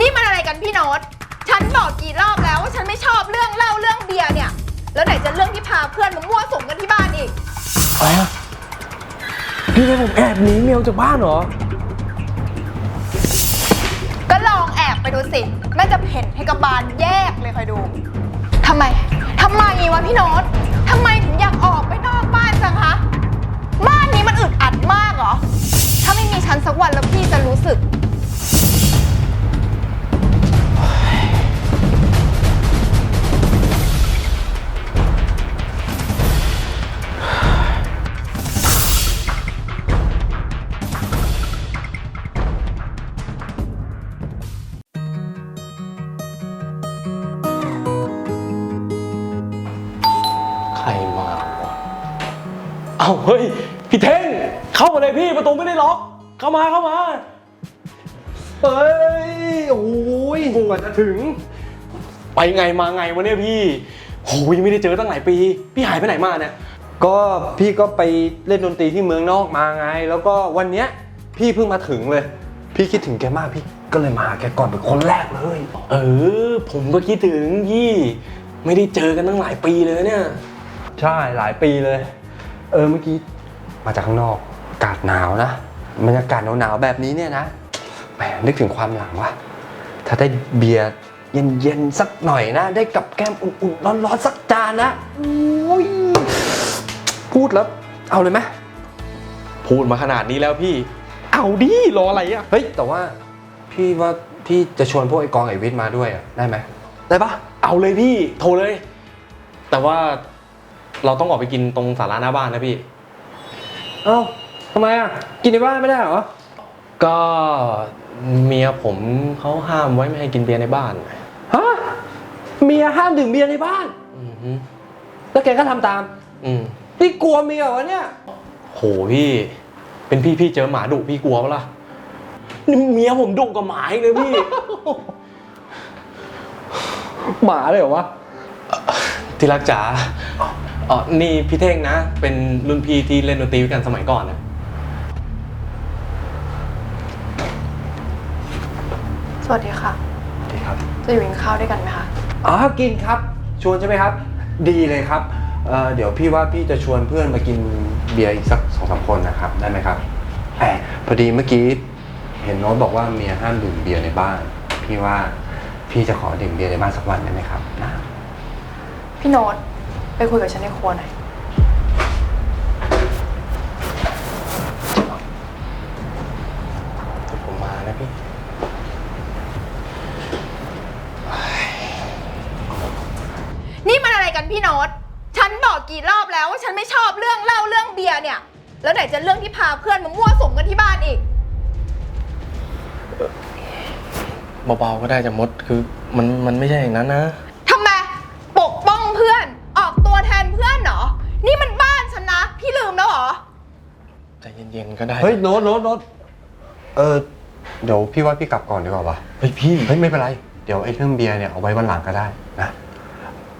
นี่มันอะไรกันพี่โน้ตฉันบอกกี่รอบแล้วว่าฉันไม่ชอบเรื่องเล่าเรื่องเบียร์เนี่ย แล้วไหนจะเรื่องที่พาเพื่อนมามั่วสุมกันที่บ้านอีก อะไรอะพี่ให้ผมแอบหนีเมียออกจากบ้านเหรอ ก็ลองแอบไปดูสิแม่จะเพ่นให้กระบาลแยกเลยคอยดูทำไมทำไมวะพี่โน้ตทำไมถึงอยากออกไปนอกบ้านจังคะ บ้านนี้มันอึดอัดมากเหรอ ถ้าไม่มีฉันสักวันแล้วพี่จะรู้สึก เอาเฮ้ย พี่เท่ง เข้ามาเลยพี่ประตูไม่ได้ล็อก เข้ามาเข้ามา เฮ้ย โอ้ยกว่าจะถึง ไปไงมาไงวะเนี่ยพี่โหยังไม่ได้เจอตั้งหลายปี พี่หายไปไหนมาเนี่ย ก็พี่ก็ไปเล่นดนตรีที่เมืองนอกมาไง แล้วก็วันเนี้ยพี่เพิ่งมาถึงเลย พี่คิดถึงแกมากพี่ก็เลยมาหาแกก่อนเป็นคนแรกเลย เออ ผมก็คิดถึงพี่ ไม่ได้เจอกันตั้งหลายปีเลยเนี่ย ใช่หลายปีเลย เออเมื่อกี้มาจากข้างนอกอากาศหนาวนะบรรยากาศหนาวๆแบบนี้เนี่ยนะแหมนึกถึงความหลังว่ะถ้าได้เบียร์เย็นๆสักหน่อยนะ ได้กับแก้มอุ่นๆร้อนๆสักจานนะโอ้ยพูดแล้วเอาเลยไหมพูดมาขนาดนี้แล้วพี่ เอาดิรออะไรอะเฮ้ยแต่ว่าพี่ว่าพี่จะชวนพวกไอ้กองไอ้วิทย์มาด้วยอะได้ไหมได้ปะเอาเลยพี่โทรเลย แต่ว่า เราต้องออกไปกินตรงศาลาหน้าบ้านนะพี่ เอ้าทำไมอะ กินในบ้านไม่ได้เหรอ ก็เมียผมเขาห้ามไว้ไม่ให้กินเบียร์ในบ้านฮะ เมียห้ามดื่มเบียร์ในบ้าน อือฮึแล้วแกก็ทำตาม อืมพี่กลัวเมียเหรอเนี่ยโหพี่ เป็นพี่พี่เจอหมาดุพี่กลัวปะล่ะนี่เมียผมดุกว่าหมาอีกเลยพี่ หมาเลยเหรอวะ ที่รักจ๋า อ๋อนี่พี่เท่งนะ เป็นรุ่นพี่ที่เล่นดนตรีด้วยกันสมัยก่อนนะสวัสดีค่ะ ดีครับ จะอยู่กินข้าวด้วยกันไหมคะ อ๋อกินครับ ชวนใช่ไหมครับ ดีเลยครับเอ่อเดี๋ยวพี่ว่าพี่จะชวนเพื่อนมากินเบียร์อีกสักสองสามคนนะครับ ได้ไหมครับแอบพอดีเมื่อกี้เห็นโน้ตบอกว่าเมียห้ามดื่มเบียร์ในบ้าน พี่ว่าพี่จะขอดื่มเบียร์ในบ้านสักวันได้ไหมครับนะพี่โน้ต ไปคุยกับฉันในครัวหน่อยเดี๋ยวผมมานะพี่ นี่มันอะไรกันพี่โน้ตฉันบอกกี่รอบแล้วว่าฉันไม่ชอบเรื่องเล่าเรื่องเบียร์เนี่ย แล้วไหนจะเรื่องที่พาเพื่อนมามั่วสุมกันที่บ้านอีก เบาๆก็ได้จะมดคือมันมันไม่ใช่อย่างนั้นนะ นี่มันบ้านฉันนะ พี่ลืมแล้วเหรอ ใจเย็นๆก็ได้เฮ้ยโน้ตโน้ตโน้ตเออเดี๋ยวพี่ว่าพี่กลับก่อนดีกว่าวะเฮ้ยพี่เฮ้ยไม่เป็นไร เดี๋ยวไอ้เรื่องเบียร์เนี่ยเอาไว้วันหลังก็ได้นะ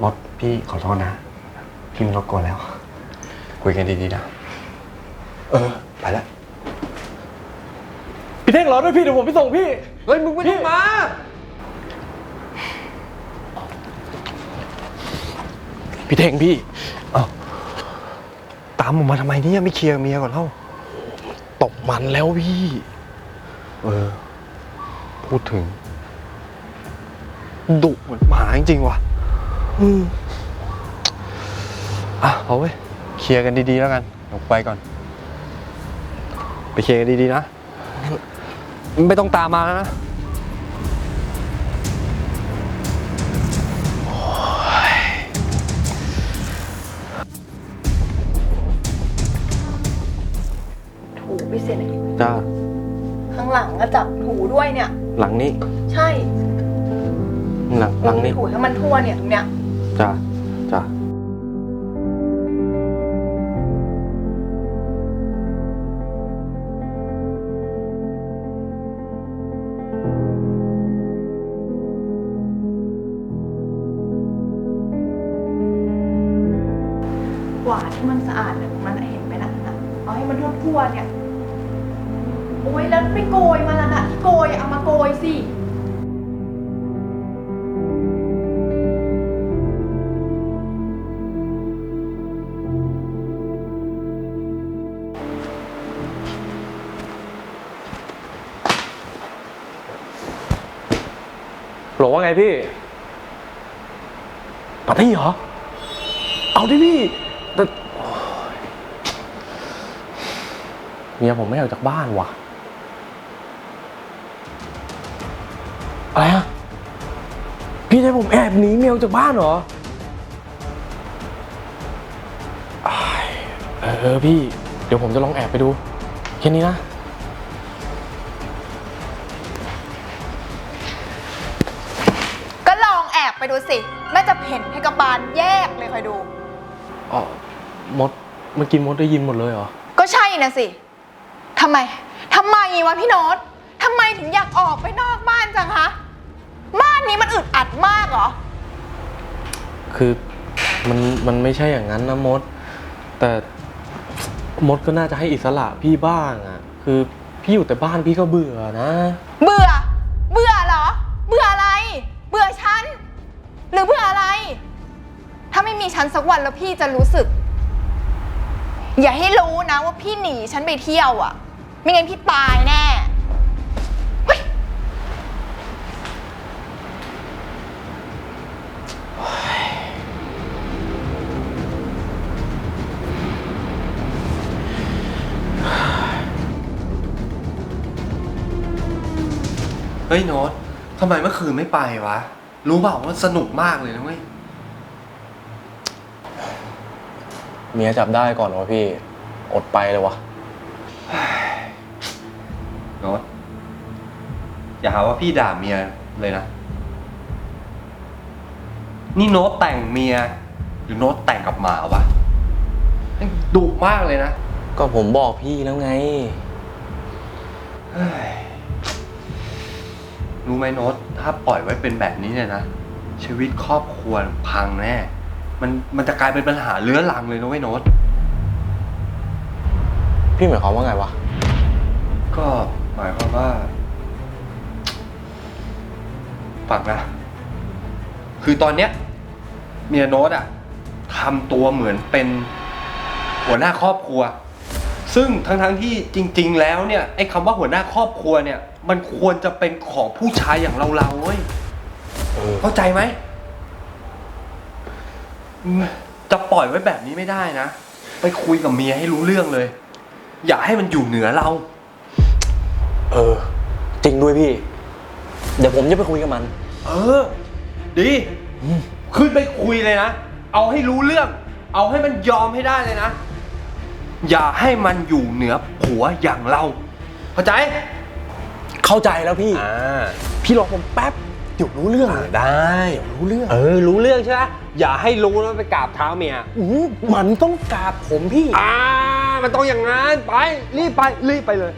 มดพี่ขอโทษนะ พี่ไม่รบกวนแล้ว คุยกันดีๆนะ เออไปแล้วพี่เท่งรอด้วยพี่เดี๋ยวผมไปส่งพี่ เฮ้ยมึงไม่ต้องมา พี่เท่งพี่ตามผมมาทำไมเนี่ยไม่เคลียร์กับเมียก่อนเล่าตบมันแล้วพี่ เออ พูดถึง ดุเหมือนหมาจริงๆว่ะอืมอะเอาเว้ยเคลียร์กันดีๆแล้วกันเดี๋ยวไปก่อน ไปเคลียร์กันดีๆนะ ไม่ต้องตามมาแล้วนะ ถูไปเสียเลยจ้าข้างหลังก็จับถูด้วยเนี่ย หลังนี้ ใช่หลังหลังนี้ถูให้มันทั่วเนี่ยตรงเนี้ยจ้าจ้ากวาดให้มันสะอาดเนี่ยตรงนั้นเห็นไหมนะน่ะเอาให้มันทั่วทั่วๆเนี่ย โอ้ยแล้วไปโกยมาละนะที่โกยเอามาโกยสิ หลงว่าไงพี่ปาร์ตี้เหรอ เอาดิพี่แต่เมียผมไม่ออกจากบ้านว่ะ อะไรอะพี่จะให้ผมแอบหนีเมียออกจากบ้านเหรออ้ายเออเออพี่ เดี๋ยวผมจะลองแอบไปดู แค่นี้นะ ก็ลองแอบไปดูสิแม่จะเห็นให้กับบานแยกเลยคอยดู อ๋อ มด เมื่อกี้มดได้ยินหมดเลยเหรอ ก็ใช่นะสิทำไมทำไมวะพี่โน้ตทำไมถึงอยากออกไปนอกบ้านจังคะ บ้านนี้มันอึดอัดมากเหรอ คือมันมันไม่ใช่อย่างนั้นนะมด แต่มดก็น่าจะให้อิสระพี่บ้างอะ่ะ คือพี่อยู่แต่บ้านพี่ก็เบื่อนะ เบื่อ เบื่อเหรอ เบื่ออะไร เบื่อฉัน หรือเบื่ออะไร ถ้าไม่มีฉันสักวันแล้วพี่จะรู้สึก อย่าให้รู้นะว่าพี่หนีฉันไปเที่ยวอะ่ะ ไม่งั้นพี่ตายแน่ เฮ้ยโน้ตทำไมเมื่อคืนไม่ไปวะ รู้เปล่าว่าสนุกมากเลยนะเว้ย เมียจับได้ก่อนวะพี่ อดไปเลยวะโน้ตอย่าหาว่าพี่ด่าเมียเลยนะ นี่โน้ตแต่งเมีย หรือโน้ตแต่งกับหมาวะแม่งดุมากเลยนะ ก็ผมบอกพี่แล้วไง เฮ้ย รู้ไหมโน้ตถ้าปล่อยไว้เป็นแบบนี้เนี่ยนะ ชีวิตครอบครัวพังแน่ มันมันจะกลายเป็นปัญหาเรื้อรังเลยนะเว้ยโน้ต พี่หมายความว่าไงวะ ก็หมายความว่าฟังนะ คือตอนเนี้ยเมียโน้ตอะทำตัวเหมือนเป็นหัวหน้าครอบครัว ซึ่งทั้งๆที่จริง ๆ แล้วเนี่ยไอ้คำว่าหัวหน้าครอบครัวเนี่ย มันควรจะเป็นของผู้ชายอย่างเราเราๆเว้ยเออเข้าใจไหมอืมจะปล่อยไว้แบบนี้ไม่ได้นะ ไปคุยกับเมียให้รู้เรื่องเลย อย่าให้มันอยู่เหนือเรา เออ จริงด้วยพี่ เดี๋ยวผมจะไปคุยกับมัน เออ ดี ขึ้นไปคุยเลยนะ เอาให้รู้เรื่อง เอาให้มันยอมให้ได้เลยนะ อย่าให้มันอยู่เหนือผัวอย่างเรา เข้าใจเข้าใจแล้วพี่ อ่าพี่รอผมแป๊บ เดี๋ยวรู้เรื่องได้ รู้เรื่องเออ รู้เรื่องใช่ไหมอย่าให้รู้แล้วไปกราบเท้าเมียอู้มันต้องกราบผมพี่ อ่า มันต้องอย่างนั้น ไป รีบไป รีบไปเลย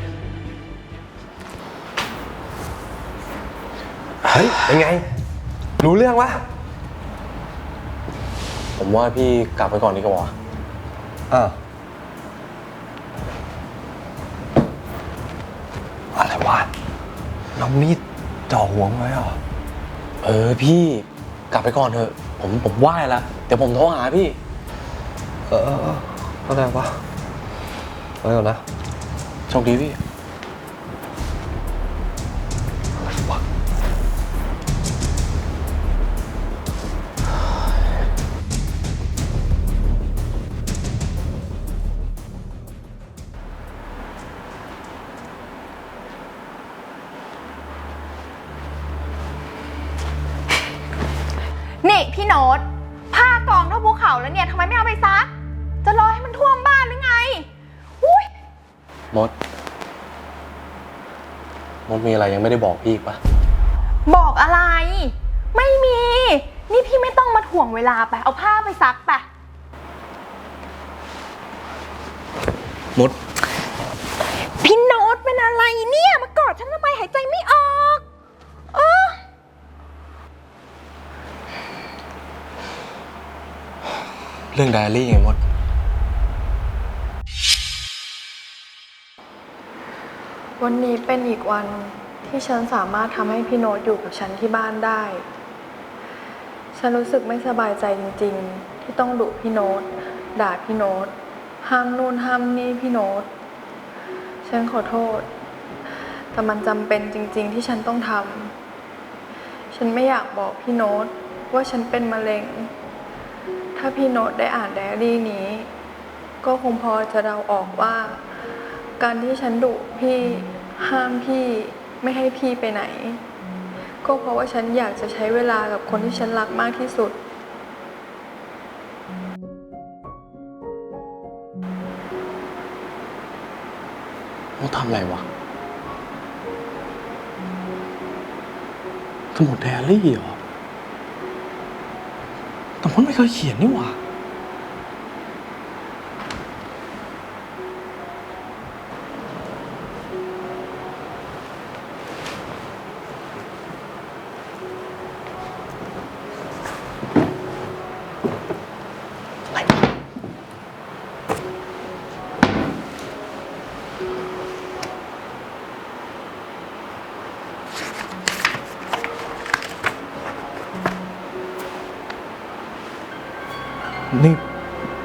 เฮ้ย เป็นไง รู้เรื่องวะผมว่าพี่กลับไปก่อนดีกว่า อ่า อะไรวะน้องมีดจ่อหัวไว้เหรอ เออพี่กลับไปก่อนเถอะ ผมผมไหว้ละเดี๋ยวผมโทรหาพี่ เออเออเอออะไรวะไปก่อนนะโชคดีพี่ นี่พี่โน้ตผ้ากองเท่าภูเขาแล้วเนี่ยทำไมไม่เอาไปซัก จะรอให้มันท่วมบ้านหรือไงอุ้ยมด มดมีอะไรยังไม่ได้บอกพี่อีกปะบอกอะไร ไม่มี นี่พี่ไม่ต้องมาถ่วงเวลาไป เอาผ้าไปซักไป มด พี่โน้ตเป็นอะไรเนี่ย มากอดฉันทำไมหายใจไม่ออกเออ เรื่องไดอารี่ไงมด วันนี้เป็นอีกวันที่ฉันสามารถทำให้พี่โน้ตอยู่กับฉันที่บ้านได้ ฉันรู้สึกไม่สบายใจจริง ๆ ที่ต้องดุพี่โน้ตด่าพี่โน้ตห้ามนู่นห้ามนี่พี่โน้ตฉันขอโทษ แต่มันจำเป็นจริง ๆ ที่ฉันต้องทำฉันฉันไม่อยากบอกพี่โน้ตว่าฉันเป็นมะเร็ง ถ้าพี่โน้ตได้อ่านไดอารี่นี้ ก็คงพอจะเดาออกว่า การที่ฉันดุพี่ห้ามพี่ไม่ให้พี่ไปไหน ก็เพราะว่าฉันอยากจะใช้เวลากับคนที่ฉันรักมากที่สุดมดทำอะไรวะสมุดไดอารี่เหรอ แต่มดไม่เคยเขียนนี่หว่า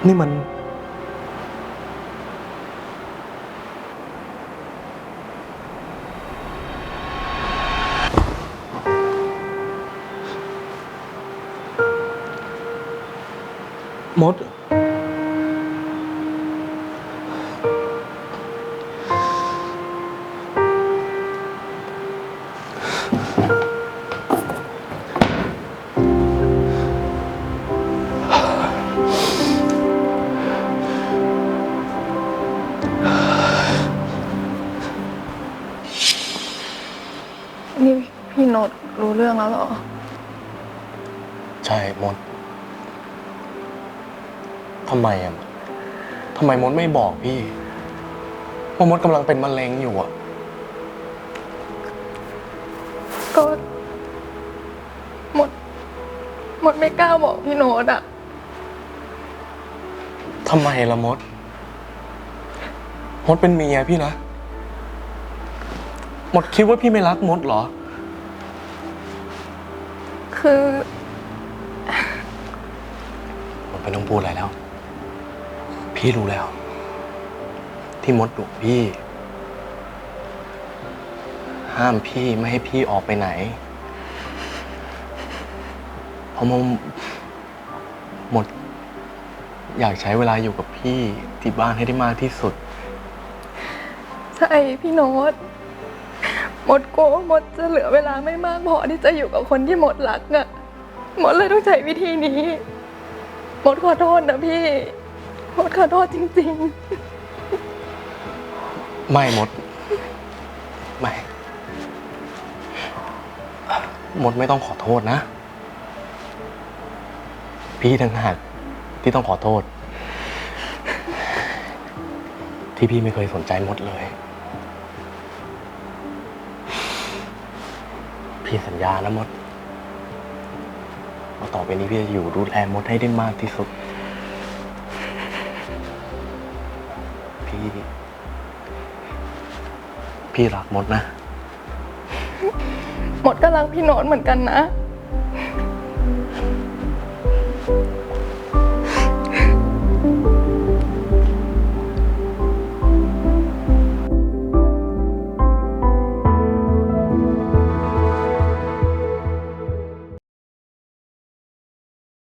นี่มัน มด รู้เรื่องแล้วเหรอ ใช่มดทำไมอะทำไมมดไม่บอกพี่ว่ามดกำลังเป็นมะเร็งอยู่อะ ก็หมดหมดไม่กล้าบอกพี่โน้ตอะทำไมล่ะมด มดเป็นเมียพี่นะ มดคิดว่าพี่ไม่รักมดเหรอ คือ มดไม่ต้องพูดอะไรแล้ว พี่รู้แล้ว ที่มดดุพี่ ห้ามพี่ไม่ให้พี่ออกไปไหน เพราะมดหมด อยากใช้เวลาอยู่กับพี่ที่บ้านให้ได้มากที่สุด ใช่พี่โน้ต หมดโง่หมดจะเหลือเวลาไม่มากพอที่จะอยู่กับคนที่หมดรักอะหมดเลยต้องใช้วิธีนี้ หมดขอโทษนะพี่ หมดขอโทษจริง ไม่หมด ไม่หมดไม่ต้องขอโทษนะ พี่ทั้งหากที่ต้องขอโทษ ที่พี่ไม่เคยสนใจหมดเลย พี่สัญญานะมดว่าต่อไปนี้พี่จะอยู่ดูแลมดให้ได้มากที่สุด พี่ พี่รักมดนะ หมดก็รักพี่โน้ตเหมือนกันนะ